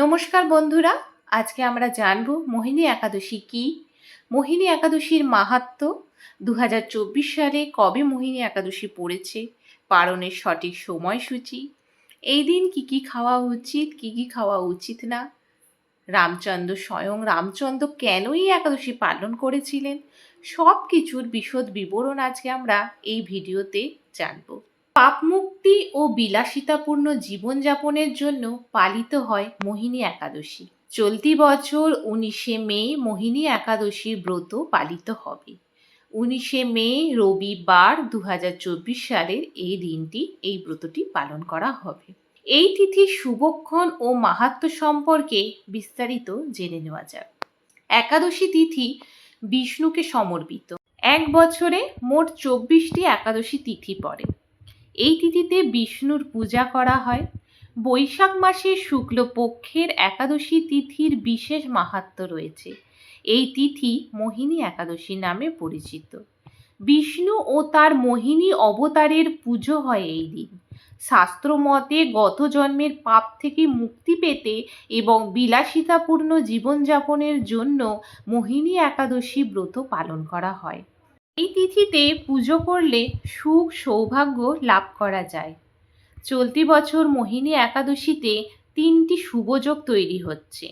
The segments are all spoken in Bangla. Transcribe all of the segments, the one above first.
নমস্কার বন্ধুরা, আজকে আমরা জানব মোহিনী একাদশী কি? মোহিনী একাদশীর মাহাত্ম দু হাজার চব্বিশ সালে কবে মোহিনী একাদশী পড়েছে? পালনের সঠিক সময়সূচি? এই দিন কি কি খাওয়া উচিত, কি কি খাওয়া উচিত না? রামচন্দ্র স্বয়ং রামচন্দ্র কেনই একাদশী পালন করেছিলেন? সব কিছুর বিশদ বিবরণ আজকে আমরা এই ভিডিওতে জানব। পাপমুক্তি ও বিলাসিতাপূর্ণ জীবনযাপনের জন্য পালিত হয় মোহিনী একাদশী। চলতি বছর উনিশে মে মোহিনী একাদশীর ব্রত পালিত হবে। উনিশে মে রবিবার দু হাজার চব্বিশ সালের এই দিনটি এই ব্রতটি পালন করা হবে। এই তিথির শুভক্ষণ ও মাহাত্ম সম্পর্কে বিস্তারিত জেনে নেওয়া যাক। একাদশী তিথি বিষ্ণুকে সমর্পিত। এক বছরে মোট চব্বিশটি একাদশী তিথি পড়ে। এই তিথিতে বিষ্ণুর পূজা করা হয়। বৈশাখ মাসের শুক্লপক্ষের একাদশী তিথির বিশেষ মাহাত্ম্য রয়েছে। এই তিথি মোহিনী একাদশী নামে পরিচিত। বিষ্ণু ও তার মোহিনী অবতারের পুজো হয় এই দিন। শাস্ত্রমতে গত জন্মের পাপ থেকে মুক্তি পেতে এবং বিলাসিতাপূর্ণ জীবনযাপনের জন্য মোহিনী একাদশী ব্রত পালন করা হয়। এই তিথিতে পুজো করলে সুখ সৌভাগ্য লাভ করা যায়। চলতি বছর মোহিনী একাদশীতে তিনটি শুভযোগ তৈরি হচ্ছে।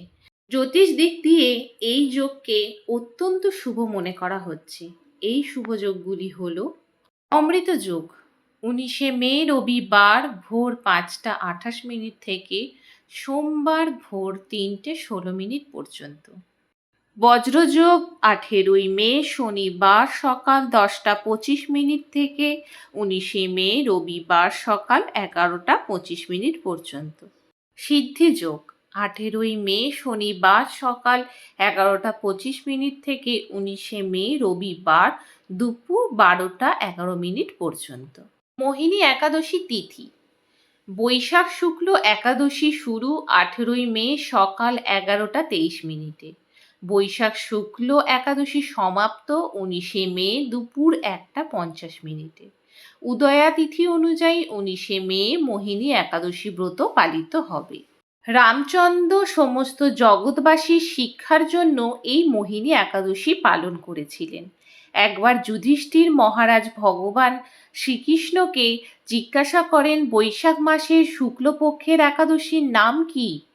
জ্যোতিষ দিক দিয়ে এই যোগকে অত্যন্ত শুভ মনে করা হচ্ছে। এই শুভযোগগুলি হল অমৃত যোগ। উনিশে মে রবিবার ভোর পাঁচটা আঠাশ মিনিট থেকে সোমবার ভোর তিনটে ষোলো মিনিট পর্যন্ত। বজ্রযোগ আঠেরোই মে, শনিবার সকাল দশটা পঁচিশ মিনিট থেকে উনিশে মে, রবিবার সকাল এগারোটা পঁচিশ মিনিট পর্যন্ত। সিদ্ধি যোগ আঠেরোই মে, শনিবার সকাল এগারোটা পঁচিশ মিনিট থেকে উনিশে মে, রবিবার দুপুর বারোটা এগারো মিনিট পর্যন্ত। মোহিনী একাদশী তিথি বৈশাখ শুক্ল একাদশী শুরু আঠেরোই মে সকাল এগারোটা তেইশ মিনিটে। বৈশাখ শুক্ল একাদশী সমাপ্ত উনিশে মে দুপুর একটা পঞ্চাশ মিনিটে। উদয়া তিথি অনুযায়ী উনিশে মে মোহিনী একাদশী ব্রত পালিত হবে। রামচন্দ্র সমস্ত জগৎবাসীর শিক্ষার জন্য এই মোহিনী একাদশী পালন করেছিলেন। একবার যুধিষ্ঠির মহারাজ ভগবান শ্রীকৃষ্ণকে জিজ্ঞাসা করেন, বৈশাখ মাসের শুক্লপক্ষের একাদশীর নাম কি?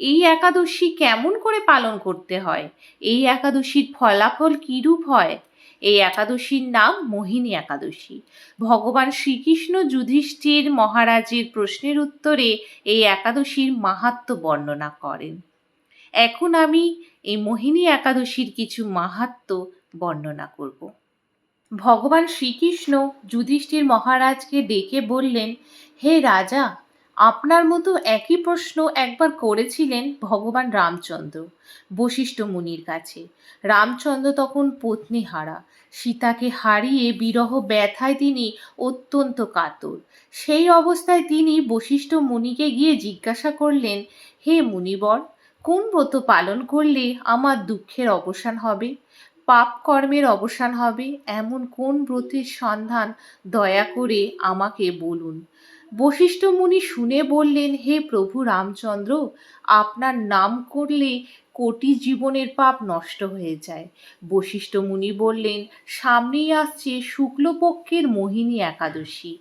এই একাদশী কেমন করে পালন করতে হয়? এই একাদশীর ফলাফল কীরূপ হয়? এই একাদশীর নাম মোহিনী একাদশী। ভগবান শ্রীকৃষ্ণ যুধিষ্ঠির মহারাজের প্রশ্নের উত্তরে এই একাদশীর মাহাত্ম বর্ণনা করেন। এখন আমি এই মোহিনী একাদশীর কিছু মাহাত্ম বর্ণনা করব। ভগবান শ্রীকৃষ্ণ যুধিষ্ঠির মহারাজকে ডেকে বললেন, হে রাজা আপনার মতো একই প্রশ্ন একবার করেছিলেন ভগবান রামচন্দ্র বশিষ্ঠ মুনির কাছে। রামচন্দ্র তখন পত্নী হারা। সীতাকে হারিয়ে বিরহ ব্যথায় তিনি অত্যন্ত কাতর। সেই অবস্থায় তিনি বশিষ্ঠ মুনিকে গিয়ে জিজ্ঞাসা করলেন, হে মুনিবর, কোন ব্রত পালন করলে আমার দুঃখের অবসান হবে? পাপ কর্মের অবসান হবে? এমন কোন ব্রতের সন্ধান দয়া করে আমাকে বলুন। বশিষ্ঠ মুনি শুনে বললেন, হে প্রভু রামচন্দ্র, আপনার নাম করলে কোটি জীবনের পাপ নষ্ট হয়ে যায়। বশিষ্ঠ মুনি বললেন, সামনেই আসছে শুক্লপক্ষের মোহিনী একাদশী।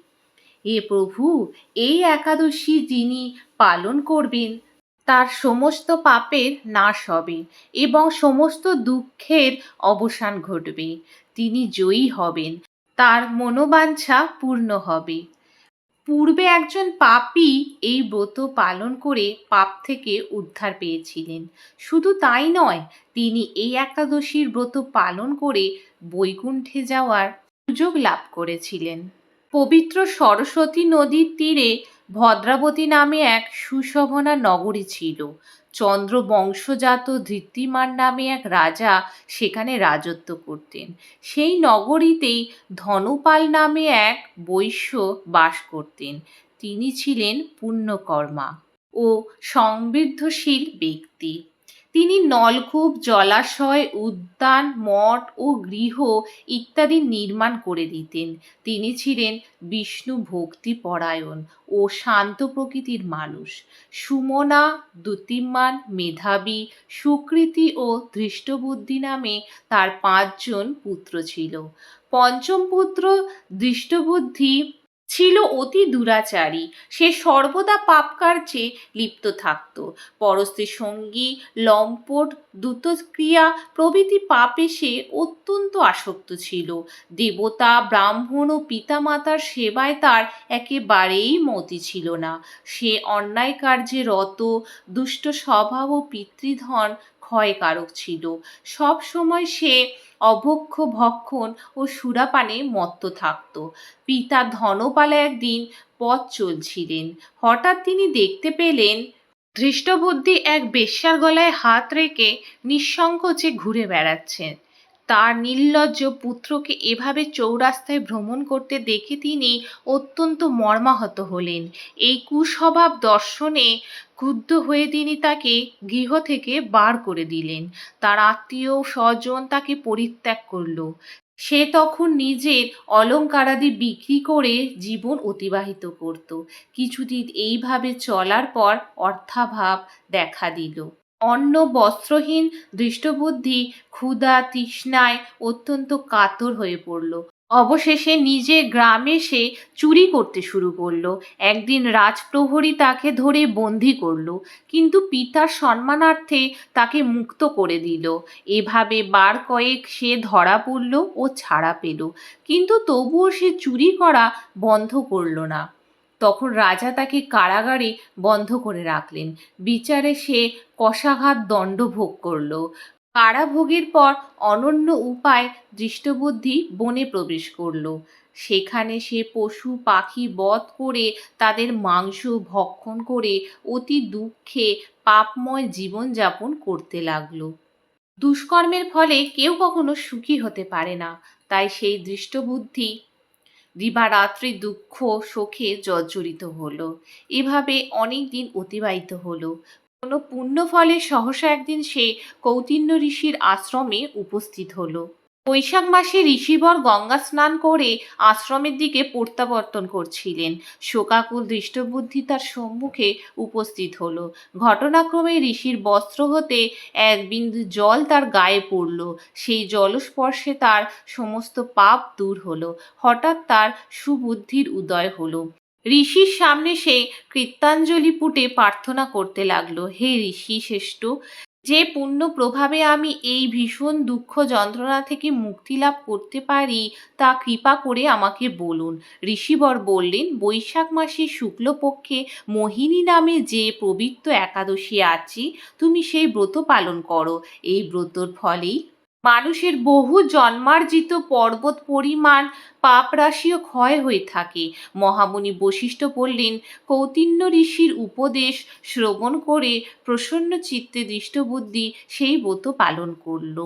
এ প্রভু, এই একাদশী যিনি পালন করবেন, তার সমস্ত পাপের নাশ হবে এবং সমস্ত দুঃখের অবসান ঘটবে। তিনি জয়ী হবেন, তার মনোবাঞ্ছা পূর্ণ হবে। পূর্বে একজন পাপি এই ব্রত পালন করে পাপ থেকে উদ্ধার পেয়েছিলেন। শুধু তাই নয়, তিনি এই একাদশীর ব্রত পালন করে বৈকুণ্ঠে যাওয়ার সুযোগ লাভ করেছিলেন। পবিত্র সরস্বতী নদীর তীরে ভদ্রাবতী নামে এক সুশোভনা নগরী ছিল। চন্দ্র বংশজাত ধৃতিমান নামে এক রাজা সেখানে রাজত্ব করতেন। সেই নগরীতেই ধনপাল নামে এক বৈশ্য বাস করতেন। তিনি ছিলেন পুণ্যকর্মা ও সমৃদ্ধশীল ব্যক্তি। তিনি নলকূপ, জলাশয়, উদ্যান, মঠ ও গৃহ ইত্যাদি নির্মাণ করে দিতেন। তিনি ছিলেন বিষ্ণু ভক্তি পরায়ণ ও শান্ত প্রকৃতির মানুষ। সুমনা, দ্যুতিমান, মেধাবী, সুকৃতি ও ধৃষ্টবুদ্ধি নামে তার পাঁচজন পুত্র ছিল। পঞ্চম পুত্র দৃষ্টবুদ্ধি ছিল অতি দুরাচারী। সে সর্বদা পাপ কার্যে লিপ্ত থাকত। পরস্ত্রীর সঙ্গী, লম্পট, দ্রুতক্রিয়া প্রভৃতি পাপে সে অত্যন্ত আসক্ত ছিল। দেবতা, ব্রাহ্মণ ও পিতামাতার সেবায় তার একেবারেই মতি ছিল না। সে অন্যায় কার্যে রত, দুষ্ট স্বভাব ও পিতৃধন ক্ষয়কারক ছিল। সব সময় সে অভক্ষ, ভক্ষণ ও সুরাপানে মত্ত থাকত। পিতা ধনপালে একদিন পথ চলছিলেন। হঠাৎ তিনি দেখতে পেলেন, ধৃষ্টবুদ্ধি এক বেশ্যার গলায় হাত রেখে নিঃসংকোচে ঘুরে বেড়াচ্ছেন। তার নির্লজ্জ পুত্রকে এভাবে চৌরাস্তায় ভ্রমণ করতে দেখে তিনি অত্যন্ত মর্মাহত হলেন। এই কুস্বভাব দর্শনে ক্রুদ্ধ হয়ে তিনি তাকে গৃহ থেকে বার করে দিলেন। তার আত্মীয় স্বজন তাকে পরিত্যাগ করল। সে তখন নিজের অলঙ্কারাদি বিক্রি করে জীবন অতিবাহিত করত। কিছুদিন এইভাবে চলার পর অর্থাভাব দেখা দিল। অন্ন বস্ত্রহীন দৃষ্টবুদ্ধি ক্ষুধা তৃষ্ণায় অত্যন্ত কাতর হয়ে পড়ল। অবশেষে নিজে গ্রামে সে চুরি করতে শুরু করল। একদিন রাজপ্রহরী তাকে ধরে বন্দি করল, কিন্তু পিতার সম্মানার্থে তাকে মুক্ত করে দিল। এভাবে বার কয়েক সে ধরা পড়ল ও ছাড়া পেল, কিন্তু তবুও সে চুরি করা বন্ধ করল না। তখন রাজা তাকে কারাগারে বন্ধ করে রাখলেন। বিচারে সে কষাঘাত দণ্ড ভোগ করল। কারাভোগের পর অনন্য উপায় দৃষ্টবুদ্ধি বনে প্রবেশ করল। সেখানে সে পশু, পাখি বধ করে তাদের মাংস ভক্ষণ করে অতি দুঃখে পাপময় জীবনযাপন করতে লাগল। দুষ্কর্মের ফলে কেউ কখনো সুখী হতে পারে না। তাই সেই দৃষ্টবুদ্ধি দিবারাত্রি দুঃখ শোকে জর্জরিত হলো। এভাবে অনেক দিন অতিবাহিত হলো। কোনো পুণ্যফলে সহসা একদিন সে কৌতিন্য ঋষির আশ্রমে উপস্থিত হলো। বৈশাখ মাসে ঋষিবর গঙ্গা স্নান করে আশ্রমের দিকে প্রত্যাবর্তন করছিলেন। শোকাকুল দৃষ্টবুদ্ধি তার সম্মুখে উপস্থিত হল। ঘটনাক্রমে ঋষির বস্ত্র হতে এক বিন্দু জল তার গায়ে পড়ল। সেই জলস্পর্শে তার সমস্ত পাপ দূর হলো। হঠাৎ তার সুবুদ্ধির উদয় হলো। ঋষির সামনে সে কৃত্যাঞ্জলি পুটে প্রার্থনা করতে লাগল, হে ঋষি শ্রেষ্ঠ যে পূর্ণ প্রভাবে আমি এই ভীষণ দুঃখ যন্ত্রণা থেকে মুক্তি লাভ করতে পারি, তা কৃপা করে আমাকে বলুন। ঋষিবর বললেন, বৈশাখ মাসের শুক্লপক্ষে মোহিনী নামে যে পবিত্র একাদশী আছি, তুমি সেই ব্রত পালন করো। এই ব্রতর ফলেই মানুষের বহু জন্মার্জিত পর্বত পরিমাণ পাপরাশিও ক্ষয় হয়ে থাকে। মহামুনি বশিষ্ঠ বললেন, কৌতিন্য ঋষির উপদেশ শ্রবণ করে প্রসন্ন চিত্তে দৃষ্টবুদ্ধি সেই ব্রত পালন করল।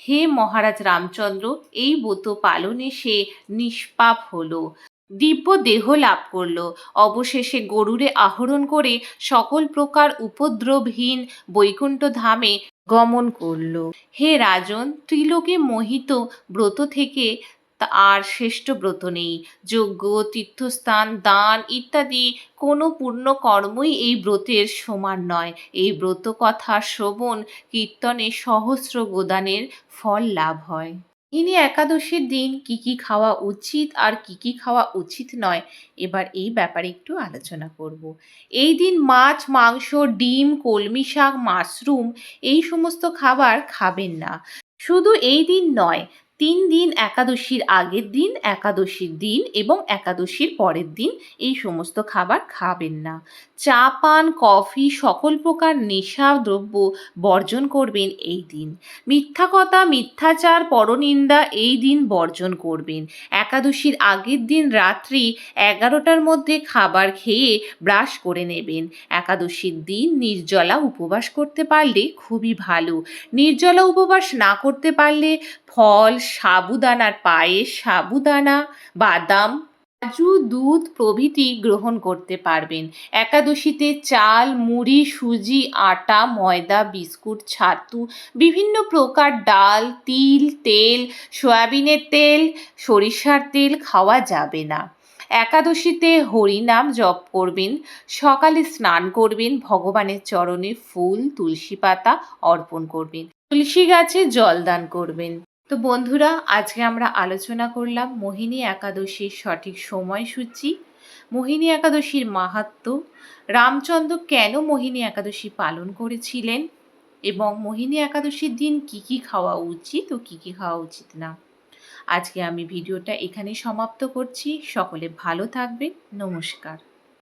হে মহারাজ রামচন্দ্র, এই ব্রত পালনে সে নিষ্পাপ হলো। দিব্য দেহ লাভ করল। অবশেষে গরুরে আহরণ করে সকল প্রকার উপদ্রবহীন বৈকুণ্ঠ ধামে গমন করল। হে রাজন, ত্রিলোকে মোহিত ব্রত থেকে আর শ্রেষ্ঠ ব্রত নেই। যজ্ঞ, তীর্থস্থান, দান ইত্যাদি কোনো পূর্ণ কর্মই এই ব্রতের সমান নয়। এই ব্রত কথা শ্রবণ, কীর্তনে সহস্র গোদানের ফল লাভ হয়। ইনি একাদশীর দিন কি কি খাওয়া উচিত আর কি কি খাওয়া উচিত নয়, এবার এই ব্যাপারে একটু আলোচনা করব। এই দিন মাছ, মাংস, ডিম, কলমি শাক, মাশরুম এই সমস্ত খাবার খাবেন না। শুধু এই দিন নয় তিন দিন একাদশীর আগের দিন, একাদশীর দিন এবং একাদশীর পরের দিন এই সমস্ত খাবার খাবেন না। চা, পান, কফি সকল প্রকার নেশা দ্রব্য বর্জন করবেন এই দিন। মিথ্যা কথা, মিথ্যাচার, পরনিন্দা এই দিন বর্জন করবেন। একাদশীর আগের দিন রাত্রি এগারোটার মধ্যে খাবার খেয়ে ব্রাশ করে নেবেন। একাদশীর দিন নির্জলা উপবাস করতে পারলে খুবই ভালো। নির্জলা উপবাস না করতে পারলে ফল সাবুদানার পায়েস, সাবুদানা, বাদাম, কাজু, দুধ প্রভৃতি গ্রহণ করতে পারবেন। একাদশীতে চাল, মুড়ি, সুজি, আটা, ময়দা, বিস্কুট, ছাতু, বিভিন্ন প্রকার ডাল, তিল, তেল, সয়াবিনের তেল, সরিষার তেল খাওয়া যাবে না। একাদশীতে হরিনাম জপ করবেন, সকালে স্নান করবেন, ভগবানের চরণে ফুল, তুলসী পাতা অর্পণ করবেন, তুলসী গাছে জল দান করবেন। তো বন্ধুরা, আজকে আমরা আলোচনা করলাম মোহিনী একাদশীর সঠিক সময়সূচি, মোহিনী একাদশীর মাহাত্ম, রামচন্দ্র কেন মোহিনী একাদশী পালন করেছিলেন এবং মোহিনী একাদশীর দিন কি কি খাওয়া উচিত ও কি কি খাওয়া উচিত না। আজকে আমি ভিডিওটা এখানে সমাপ্ত করছি। সকলে ভালো থাকবে নমস্কার।